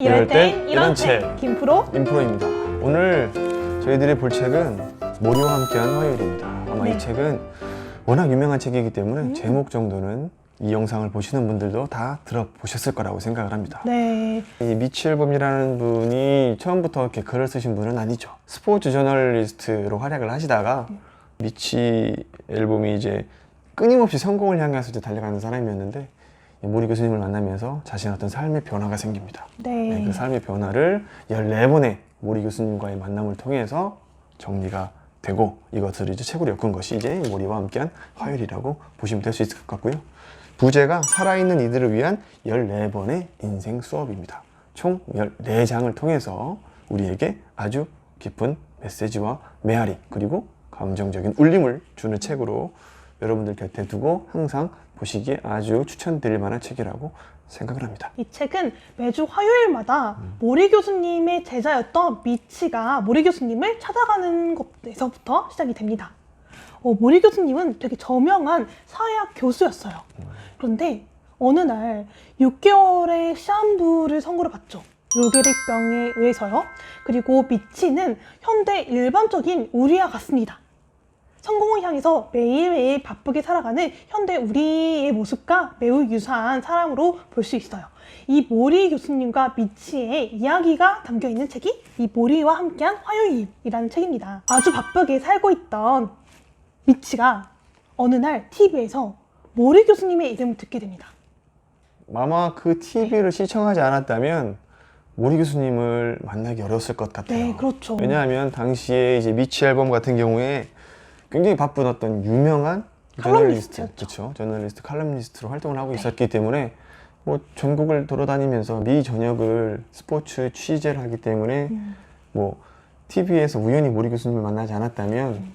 이럴 땐 이런 책. 김프로 인프로입니다. 오늘 저희들이 볼 책은 모리와 함께한 화요일입니다. 아마 네. 이 책은 워낙 유명한 책이기 때문에 음. 제목 정도는 이 영상을 보시는 분들도 다 들어보셨을 거라고 생각을 합니다. 네 이 미치 앨범이라는 분이 처음부터 이렇게 글을 쓰신 분은 아니죠. 스포츠 저널리스트로 활약을 하시다가 미치 앨범이 이제 끊임없이 성공을 향해서 이제 달려가는 사람이었는데 이 모리 교수님을 만나면서 자신의 어떤 삶의 변화가 생깁니다. 네. 네, 그 삶의 변화를 14번의 모리 교수님과의 만남을 통해서 정리가 되고 이것을 이제 책으로 엮은 것이 이제 모리와 함께한 화요일이라고 보시면 될 수 있을 것 같고요. 부제가 살아있는 이들을 위한 14번의 인생 수업입니다. 총 14장을 통해서 우리에게 아주 깊은 메시지와 메아리 그리고 감정적인 울림을 주는 책으로 여러분들 곁에 두고 항상 보시기에 아주 추천드릴 만한 책이라고 생각을 합니다. 이 책은 매주 화요일마다 음. 모리 교수님의 제자였던 미치가 모리 교수님을 찾아가는 것에서부터 시작이 됩니다. 어, 모리 교수님은 되게 저명한 사회학 교수였어요. 그런데 어느 날 6개월의 시한부를 선고를 받죠. 요게릭병에 의해서요. 그리고 미치는 현대 일반적인 우리와 같습니다. 성공을 향해서 매일매일 바쁘게 살아가는 현대 우리의 모습과 매우 유사한 사람으로 볼 수 있어요. 이 모리 교수님과 미치의 이야기가 담겨 있는 책이 이 모리와 함께한 화요일이라는 책입니다. 아주 바쁘게 살고 있던 미치가 어느 날 TV에서 모리 교수님의 이름을 듣게 됩니다. 아마 그 TV를 시청하지 않았다면 모리 교수님을 만나기 어려웠을 것 같아요. 네, 그렇죠. 왜냐하면 당시에 이제 미치 앨범 같은 경우에 굉장히 바쁜 어떤 유명한 저널리스트. 그렇죠. 저널리스트, 칼럼니스트로 활동을 하고 있었기 때문에 뭐 전국을 돌아다니면서 미 전역을 스포츠 취재를 하기 때문에 음. 뭐 TV에서 우연히 모리 교수님을 만나지 않았다면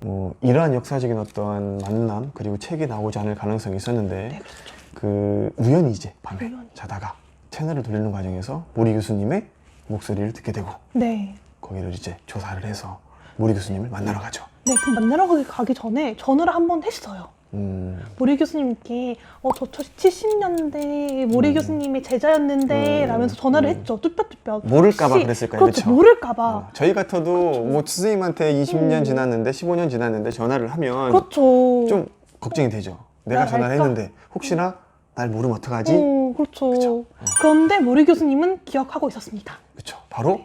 뭐 이러한 역사적인 어떠한 만남 그리고 책이 나오지 않을 가능성이 있었는데 네, 그렇죠. 그 우연히 이제 밤에 우연히. 자다가 채널을 돌리는 과정에서 모리 교수님의 목소리를 듣게 되고 네. 거기를 이제 조사를 해서 모리 교수님을 만나러 가죠. 네, 그 만나러 가기- 가기 전에 전화를 한 번 했어요. 음, 모리 교수님께 어, 저 70년대 모리 음. 교수님의 제자였는데 음. 라면서 전화를 음. 했죠. 뚜뼛뚜뼛. 모를까봐 혹시- 그랬을까요? 그렇죠. 그쵸? 모를까봐. 어, 저희 같아도 뭐 스님한테 20년 음. 지났는데 15년 지났는데 전화를 하면 그렇죠. 좀 걱정이 되죠. 내가 나 전화를 알까? 했는데 혹시나 날 모르면 어떡하지? 어, 그렇죠. 그쵸. 어. 그런데 모리 교수님은 기억하고 있었습니다. 그렇죠. 바로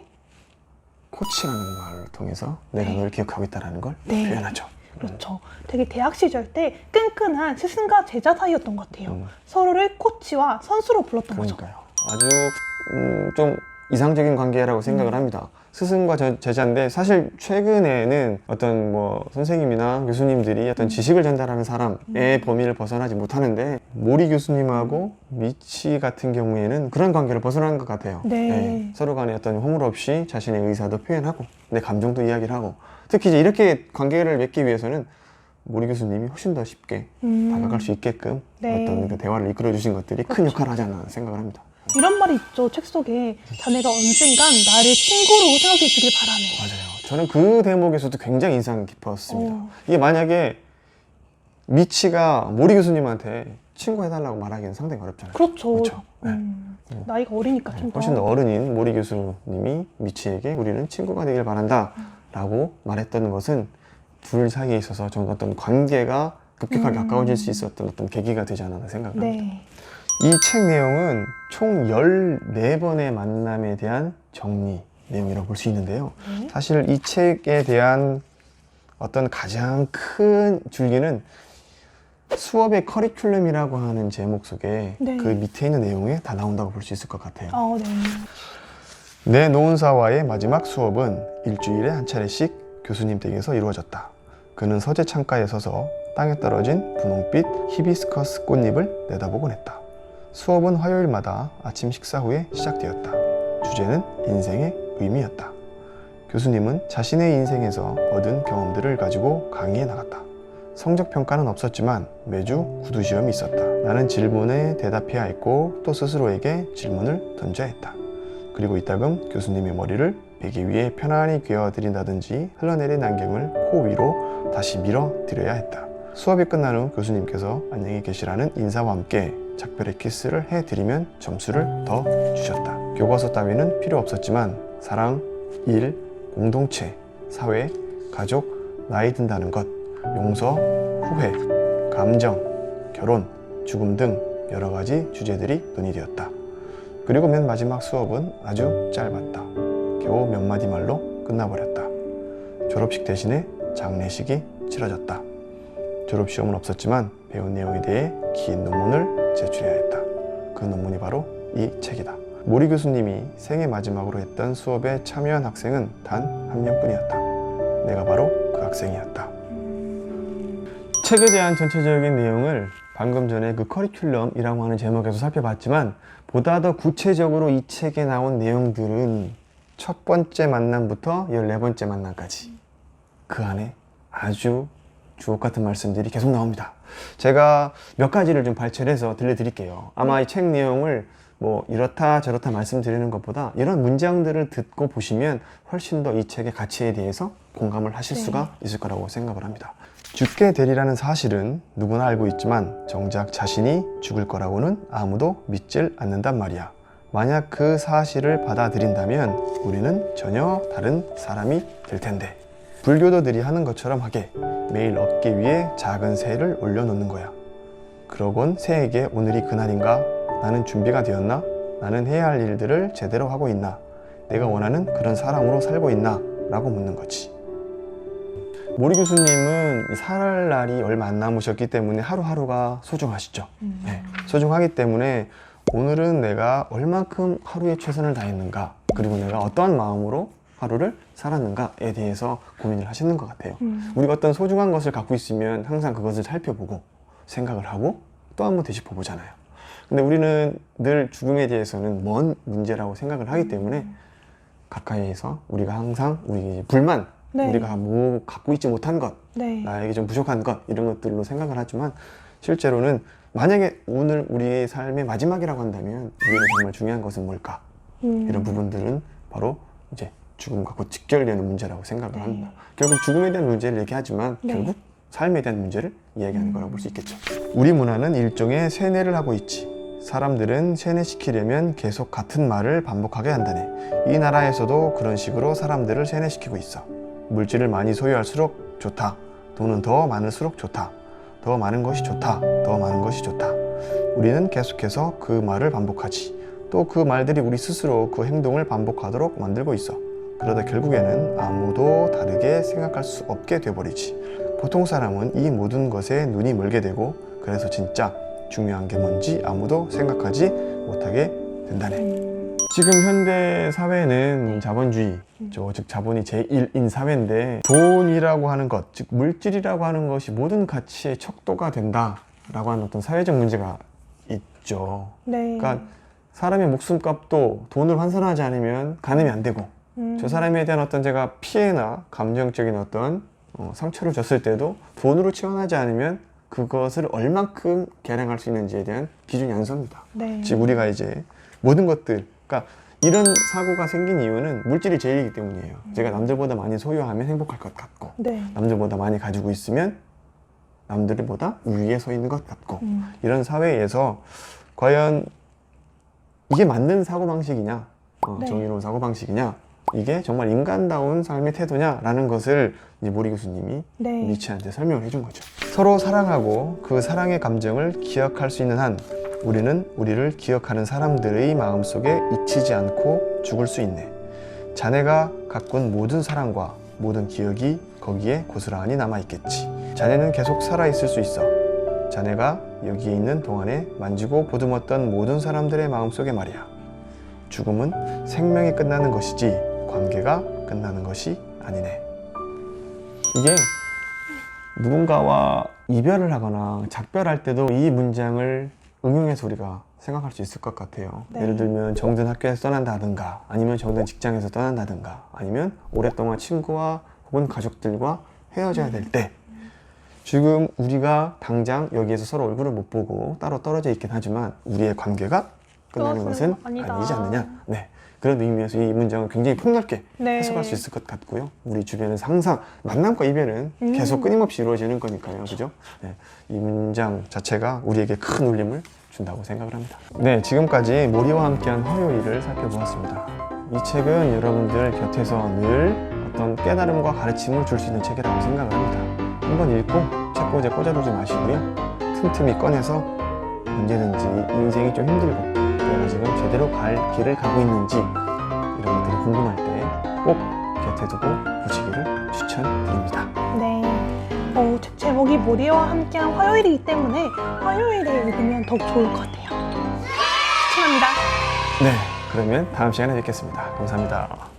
코치라는 말을 통해서 내가 네. 널 기억하고 있다는 걸 네. 표현하죠. 그렇죠. 되게 대학 시절 때 끈끈한 스승과 제자 사이였던 것 같아요. 음. 서로를 코치와 선수로 불렀던 거죠. 그러니까요. 아주 음, 좀 이상적인 관계라고 생각을 음. 합니다. 스승과 저- 제자인데 사실 최근에는 어떤 뭐 선생님이나 교수님들이 어떤 음. 지식을 전달하는 사람의 범위를 벗어나지 못하는데 모리 교수님하고 미치 같은 경우에는 그런 관계를 벗어난 것 같아요. 네. 서로 간에 어떤 허물 없이 자신의 의사도 표현하고 내 감정도 이야기를 하고 특히 이제 이렇게 관계를 맺기 위해서는 모리 교수님이 훨씬 더 쉽게 음. 다가갈 수 있게끔 네. 어떤 그 대화를 이끌어 주신 것들이 큰 그렇죠. 역할을 하지 않나 생각을 합니다. 이런 말이 있죠. 책 속에 자네가 언젠간 나를 친구로 생각해 주길 바라네. 맞아요. 저는 그 대목에서도 굉장히 인상 깊었습니다. 어. 이게 만약에 미치가 모리 교수님한테 친구 해달라고 말하기는 상당히 어렵잖아요. 그렇죠. 그렇죠. 네. 음, 나이가 어리니까 좀 더. 훨씬 더 어른인 모리 교수님이 미치에게 우리는 친구가 되길 바란다 라고 말했던 것은 둘 사이에 있어서 저는 어떤 관계가 급격하게 음. 가까워질 수 있었던 어떤 계기가 되지 않았나 생각을 합니다. 네. 이 책 내용은 총 14번의 만남에 대한 정리 내용이라고 볼 수 있는데요. 네. 사실 이 책에 대한 어떤 가장 큰 줄기는 수업의 커리큘럼이라고 하는 제목 속에 네. 그 밑에 있는 내용에 다 나온다고 볼 수 있을 것 같아요. 어, 네. 내 노은사와의 마지막 수업은 일주일에 한 차례씩 교수님 댁에서 이루어졌다. 그는 서재 창가에 서서 땅에 떨어진 분홍빛 히비스커스 꽃잎을 내다보곤 했다. 수업은 화요일마다 아침 식사 후에 시작되었다. 주제는 인생의 의미였다. 교수님은 자신의 인생에서 얻은 경험들을 가지고 강의에 나갔다. 성적 평가는 없었지만 매주 구두 시험이 있었다. 나는 질문에 대답해야 했고 또 스스로에게 질문을 던져야 했다. 그리고 이따금 교수님의 머리를 베개 위에 편안히 그어드린다든지 흘러내린 안경을 코 위로 다시 밀어 드려야 했다. 수업이 끝난 후 교수님께서 안녕히 계시라는 인사와 함께 작별의 키스를 해드리면 점수를 더 주셨다. 교과서 따위는 필요 없었지만 사랑, 일, 공동체, 사회, 가족, 나이 든다는 것, 용서, 후회, 감정, 결혼, 죽음 등 여러 가지 주제들이 논의되었다. 그리고 맨 마지막 수업은 아주 짧았다. 겨우 몇 마디 말로 끝나버렸다. 졸업식 대신에 장례식이 치러졌다. 졸업 시험은 없었지만 배운 내용에 대해 긴 논문을 제출해야 했다. 그 논문이 바로 이 책이다. 모리 교수님이 생애 마지막으로 했던 수업에 참여한 학생은 단 한 명뿐이었다. 내가 바로 그 학생이었다. 책에 대한 전체적인 내용을 방금 전에 그 커리큘럼이라고 하는 제목에서 살펴봤지만 보다 더 구체적으로 이 책에 나온 내용들은 첫 번째 만남부터 14번째 만남까지 그 안에 아주 주옥 같은 말씀들이 계속 나옵니다. 제가 몇 가지를 좀 발췌해서 들려드릴게요. 아마 이 책 내용을 뭐 이렇다 저렇다 말씀드리는 것보다 이런 문장들을 듣고 보시면 훨씬 더 이 책의 가치에 대해서 공감을 하실 네. 수가 있을 거라고 생각을 합니다. 죽게 되리라는 사실은 누구나 알고 있지만 정작 자신이 죽을 거라고는 아무도 믿질 않는단 말이야. 만약 그 사실을 받아들인다면 우리는 전혀 다른 사람이 될 텐데. 불교도들이 하는 것처럼 하게 매일 어깨 위에 작은 새를 올려놓는 거야. 그러곤 새에게 오늘이 그날인가? 나는 준비가 되었나? 나는 해야 할 일들을 제대로 하고 있나? 내가 원하는 그런 사람으로 살고 있나? 라고 묻는 거지. 모리 교수님은 이살 날이 얼마 안 남으셨기 때문에 하루하루가 소중하시죠. 음. 네, 소중하기 때문에 오늘은 내가 얼만큼 하루에 최선을 다했는가, 그리고 내가 어떠한 마음으로 하루를 살았는가에 대해서 고민을 하시는 것 같아요. 음. 우리가 어떤 소중한 것을 갖고 있으면 항상 그것을 살펴보고 생각을 하고 또 한 번 되짚어 보잖아요. 근데 우리는 늘 죽음에 대해서는 먼 문제라고 생각을 하기 때문에 가까이에서 우리가 항상 우리 불만, 네. 우리가 뭐 갖고 있지 못한 것, 네. 나에게 좀 부족한 것 이런 것들로 생각을 하지만 실제로는 만약에 오늘 우리의 삶의 마지막이라고 한다면 우리에게 정말 중요한 것은 뭘까? 음. 이런 부분들은 바로 이제 죽음과 곧 직결되는 문제라고 생각을 네. 합니다. 결국 죽음에 대한 문제를 얘기하지만 네. 결국 삶에 대한 문제를 이야기하는 음. 거라고 볼 수 있겠죠. 우리 문화는 일종의 세뇌를 하고 있지. 사람들은 세뇌시키려면 계속 같은 말을 반복하게 한다네. 이 나라에서도 그런 식으로 사람들을 세뇌시키고 있어. 물질을 많이 소유할수록 좋다. 돈은 더 많을수록 좋다. 더 많은 것이 좋다. 더 많은 것이 좋다. 우리는 계속해서 그 말을 반복하지. 또 그 말들이 우리 스스로 그 행동을 반복하도록 만들고 있어. 그러다 결국에는 아무도 다르게 생각할 수 없게 돼버리지. 보통 사람은 이 모든 것에 눈이 멀게 되고 그래서 진짜 중요한 게 뭔지 아무도 생각하지 못하게 된다네. 음. 지금 현대 사회는 자본주의, 음. 저, 즉 자본이 제1인 사회인데 돈이라고 하는 것, 즉 물질이라고 하는 것이 모든 가치의 척도가 된다라고 하는 어떤 사회적 문제가 있죠. 네. 그러니까 사람의 목숨값도 돈을 환산하지 않으면 가늠이 안 되고 음. 저 사람에 대한 어떤 제가 피해나 감정적인 어떤 어, 상처를 줬을 때도 돈으로 치환하지 않으면 그것을 얼만큼 계량할 수 있는지에 대한 기준이 안 섭니다. 네. 즉 우리가 이제 모든 것들, 그러니까 이런 사고가 생긴 이유는 물질이 제일이기 때문이에요. 제가 남들보다 많이 소유하면 행복할 것 같고 네. 남들보다 많이 가지고 있으면 남들보다 우위에 서 있는 것 같고 음. 이런 사회에서 과연 이게 맞는 사고 방식이냐, 어, 네. 정의로운 사고 방식이냐, 이게 정말 인간다운 삶의 태도냐라는 것을 이제 모리 교수님이 네. 니치한테 설명을 해준 거죠. 서로 사랑하고 그 사랑의 감정을 기억할 수 있는 한 우리는 우리를 기억하는 사람들의 마음속에 잊히지 않고 죽을 수 있네. 자네가 가꾼 모든 사랑과 모든 기억이 거기에 고스란히 남아있겠지. 자네는 계속 살아있을 수 있어. 자네가 여기에 있는 동안에 만지고 보듬었던 모든 사람들의 마음속에 말이야. 죽음은 생명이 끝나는 것이지 관계가 끝나는 것이 아니네. 이게 누군가와 이별을 하거나 작별할 때도 이 문장을 응용해서 우리가 생각할 수 있을 것 같아요. 네. 예를 들면 정든 학교에서 떠난다든가 아니면 정든 직장에서 떠난다든가 아니면 오랫동안 친구와 혹은 가족들과 헤어져야 될 때 지금 우리가 당장 여기에서 서로 얼굴을 못 보고 따로 떨어져 있긴 하지만 우리의 관계가 끝나는. 것은 아니다. 아니지 않느냐. 네. 그런 의미에서 이 문장을 굉장히 폭넓게 네. 해석할 수 있을 것 같고요. 우리 주변에서 항상 만남과 이별은 음. 계속 끊임없이 이루어지는 거니까요. 그죠? 네. 이 문장 자체가 우리에게 큰 울림을 준다고 생각을 합니다. 네, 지금까지 모리와 함께한 화요일을 살펴보았습니다. 이 책은 여러분들 곁에서 늘 어떤 깨달음과 가르침을 줄 수 있는 책이라고 생각을 합니다. 한번 읽고 책꽂이에 꽂아두지 마시고요. 틈틈이 꺼내서 언제든지 인생이 좀 힘들고 내가 지금 제대로 갈 길을 가고 있는지 이런 것들이 궁금할 때 꼭 곁에 두고 보시기를 추천드립니다. 네. 어, 책 제목이 모리와 함께한 화요일이기 때문에 화요일에 읽으면 더욱 좋을 것 같아요. 추천합니다. 네, 그러면 다음 시간에 뵙겠습니다. 감사합니다.